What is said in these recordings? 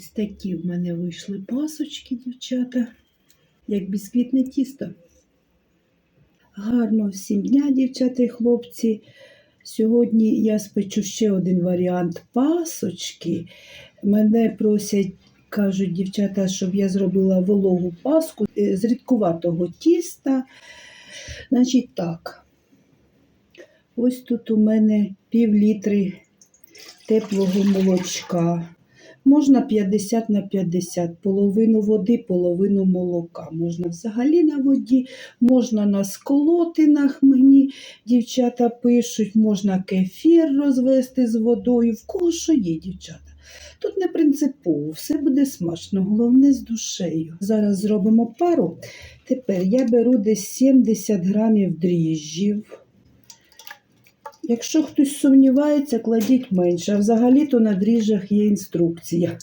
Ось такі в мене вийшли пасочки, дівчата, як бісквітне тісто. Гарно всім дня, дівчата і хлопці. Сьогодні я спечу ще один варіант пасочки. Мене просять, кажуть дівчата, щоб я зробила вологу паску е, з рідкуватого тіста. Значить так. Ось тут у мене пів літри теплого молочка. Можна 50 на 50, половину води, половину молока. Можна взагалі на воді, можна на сколотинах мені дівчата пишуть, можна кефір розвести з водою. В кого що є, дівчата. Тут не принципово, все буде смачно, головне з душею. Зараз зробимо пару. Тепер я беру десь 70 грамів дріжджів. Якщо хтось сумнівається, кладіть менше. А взагалі-то на дріжджах є інструкція.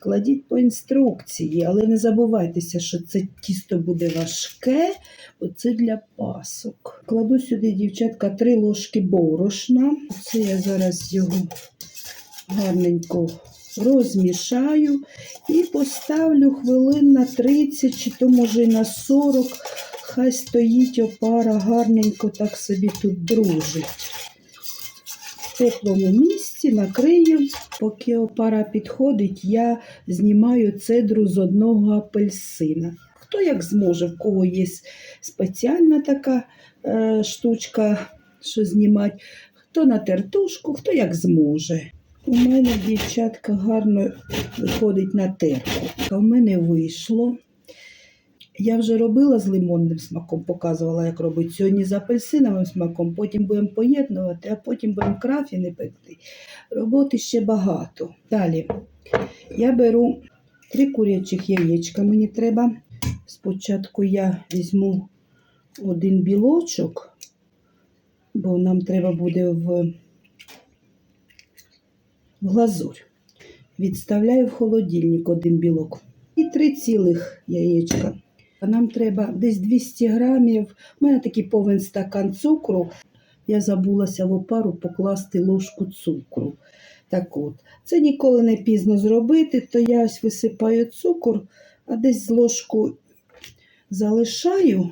Кладіть по інструкції, але не забувайтеся, що це тісто буде важке, бо це для пасок. Кладу сюди, дівчатка, 3 ложки борошна. Це я зараз його гарненько розмішаю і поставлю хвилин на 30, чи то може й на 40. Хай стоїть опара гарненько так собі тут дружить. В теплому місці накрию, поки опара підходить, я знімаю цедру з одного апельсина. Хто як зможе, в кого є спеціальна така е, штучка, що знімати, хто на тертушку, хто як зможе. У мене дівчатка гарно виходить на терку. В мене вийшло. Я вже робила з лимонним смаком, показувала, як робити. Сьогодні з апельсиновим смаком, потім будемо поєднувати, а потім будемо крафіни пекти. Роботи ще багато. Далі я беру три курячих яєчка. Мені треба. Спочатку я візьму один білочок, бо нам треба буде в, в глазурь. Відставляю в холодильник один білок. І три цілих яєчка. Нам треба десь 200 грамів. У мене такий повен стакан цукру. Я забулася в опару покласти ложку цукру. Так от, це ніколи не пізно зробити, то я ось висипаю цукор, а десь ложку залишаю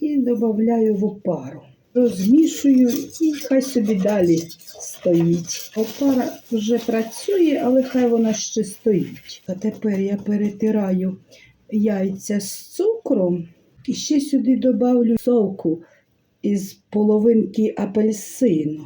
і додаю в опару. Розмішую і хай собі далі стоїть. Опара вже працює, але хай вона ще стоїть. А тепер я перетираю яйця з цукром і ще сюди додавлю соку із половинки апельсину.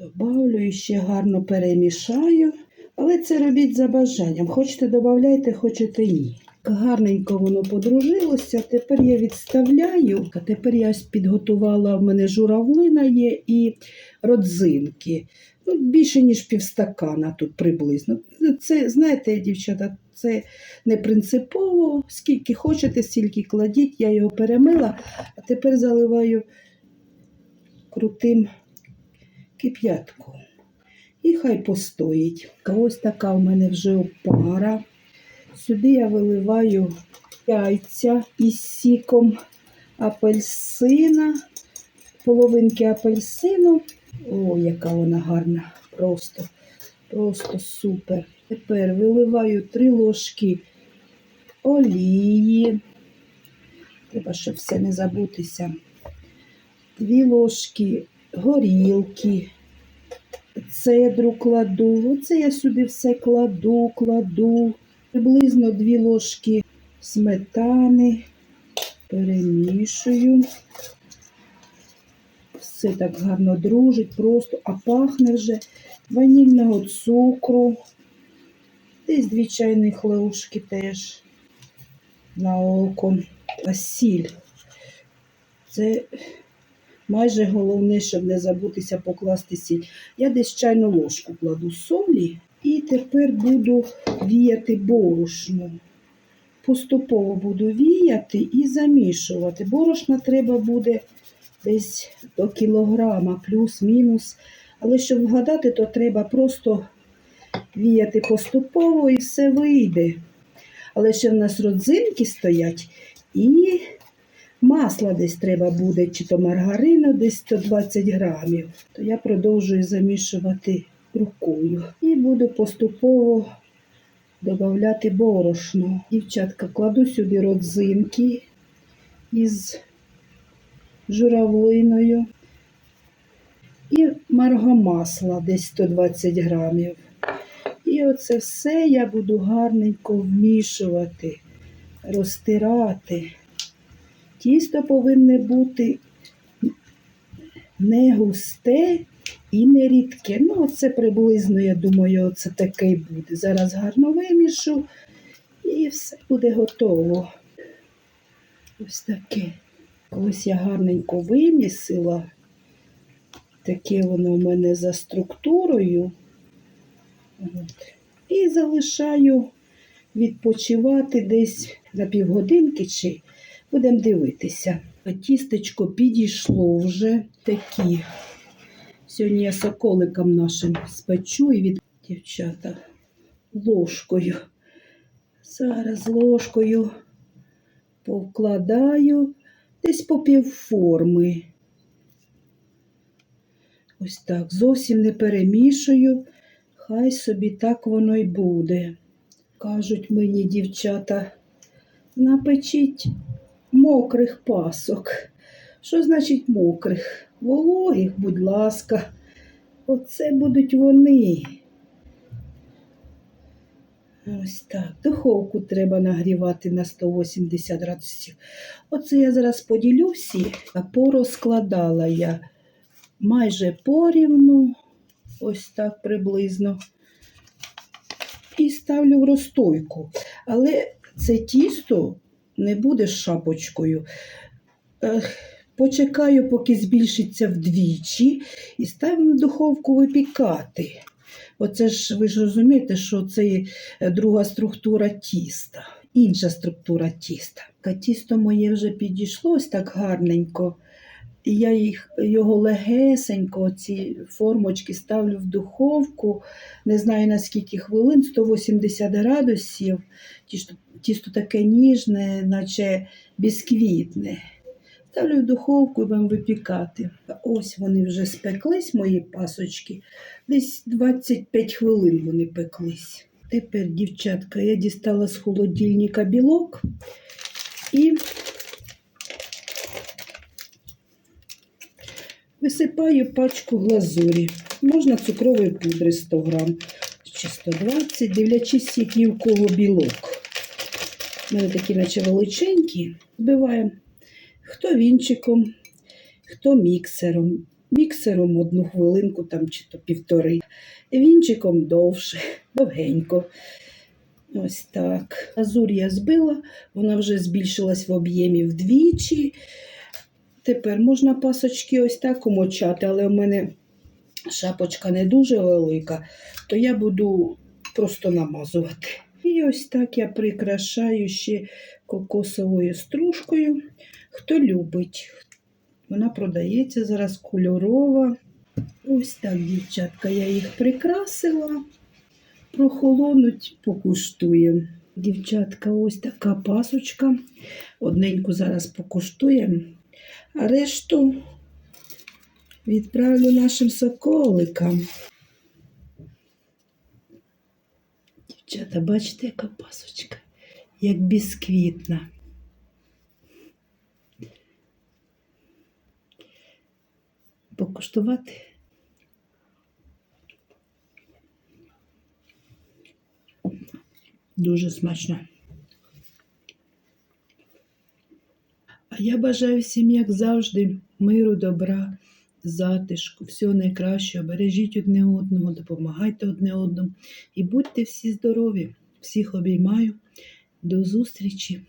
Добавлю і ще гарно перемішаю, але це робіть за бажанням. Хочете додавайте, хочете ні. Гарненько воно подружилося. Тепер я відставляю. А тепер я підготувала, в мене журавлина є і родзинки. Ну, більше, ніж півстакана тут приблизно. Це, знаєте, дівчата, це не принципово. Скільки хочете, стільки кладіть, я його перемила, а тепер заливаю крутим кип'ятком. І хай постоїть. Ось така у мене вже опара. Сюди я виливаю яйця із сіком апельсина, половинки апельсину. О, яка вона гарна! Просто, просто супер. Тепер виливаю три ложки олії. Треба, щоб все не забутися. Дві ложки горілки, цедру кладу. Оце я сюди все кладу, кладу. Приблизно дві ложки сметани. Перемішую. Все так гарно дружить, просто, а пахне вже ванільного цукру. Десь дві чайних ложки теж на око. А сіль. Це майже головне, щоб не забутися покласти сіль. Я десь чайну ложку кладу солі і тепер буду віяти борошно. Поступово буду віяти і замішувати. Борошна треба буде десь до кілограма, плюс-мінус. Але щоб вгадати, то треба просто віяти поступово і все вийде. Але ще в нас родзинки стоять і масла десь треба буде, чи то маргарину десь 120 грамів. То я продовжую замішувати рукою. І буду поступово додати борошно. Дівчатка, кладу сюди родзинки із журавлиною і маргомасла десь 120 грамів. І оце все я буду гарненько вмішувати, розтирати. Тісто повинне бути не густе і не рідке. Ну, оце приблизно, я думаю, оце таке й буде. Зараз гарно вимішу і все буде готово. Ось таке. Ось я гарненько вимісила. Таке воно в мене за структурою. От. І залишаю відпочивати десь на півгодинки чи будемо дивитися. Тістечко підійшло вже такі. Сьогодні я соколикам нашим спечу і від дівчата ложкою. Зараз ложкою повкладаю десь по півформи. Ось так. Зовсім не перемішую. Хай собі так воно й буде. Кажуть мені, дівчата, напечіть мокрих пасок. Що значить мокрих? Вологих, будь ласка. Оце будуть вони. Ось так. Духовку треба нагрівати на 180 градусів. Оце я зараз поділю всі, а порозкладала я майже порівну, ось так приблизно. І ставлю в розстойку. Але це тісто не буде шапочкою. Почекаю, поки збільшиться вдвічі, і ставимо в духовку випікати. Оце ж ви ж розумієте, що це друга структура тіста, інша структура тіста. Тісто моє вже підійшло так гарненько. І я їх, його легесенько, ці формочки ставлю в духовку, не знаю на скільки хвилин, 180 градусів. Тісто, тісто таке ніжне, наче бісквітне. Ставлю в духовку будемо випікати. Ось вони вже спеклись, мої пасочки. Десь 25 хвилин вони пеклись. Тепер, дівчатка, я дістала з холодильника білок і висипаю пачку глазурі. Можна цукрової пудри 100 грам чи 120, дивлячись, який у кого білок. У мене такі, наче величенькі. Збиваємо хто вінчиком, хто міксером. Міксером одну хвилинку там, чи то півтори. Вінчиком довше, довгенько. Ось так. Азур я збила, вона вже збільшилась в об'ємі вдвічі. Тепер можна пасочки ось так умочати, але у мене шапочка не дуже велика, то я буду просто намазувати. І ось так я прикрашаю ще кокосовою стружкою. Хто любить, вона продається зараз кольорова. Ось так, дівчатка, я їх прикрасила. Прохолонуть, покуштуємо. Дівчатка, ось така пасочка. Одненьку зараз покуштуємо, а решту відправлю нашим соколикам. Дівчата, бачите, яка пасочка, як бісквітна. Покуштувати. Дуже смачно. А я бажаю всім, як завжди, миру, добра, затишку, всього найкращого. Бережіть одне одного, допомагайте одне одному і будьте всі здорові. Всіх обіймаю. До зустрічі!